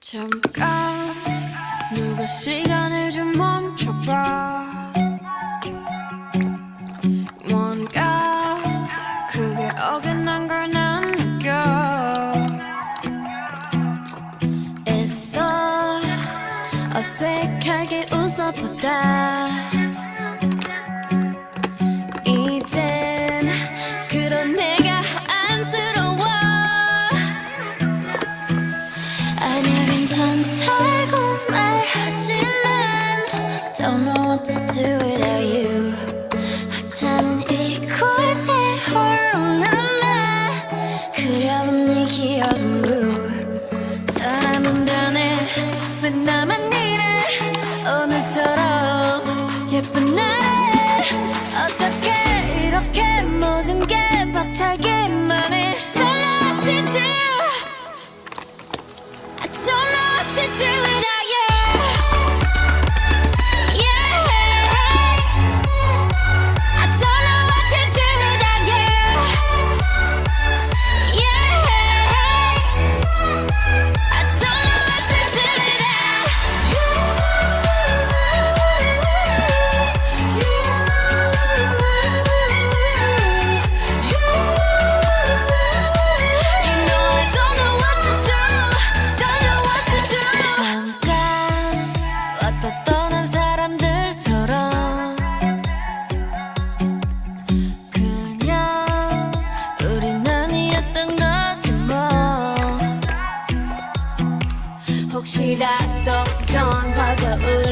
잠깐 누가 시간을 좀 멈춰봐. 뭔가 그게 어긋난 걸 난 느껴. 애써 어색하게 웃어보다 괜찮다고 말하지만 to do 떠난 사람들처럼 그냥 우린 아니었던 거지 뭐. 혹시라도 전화가 울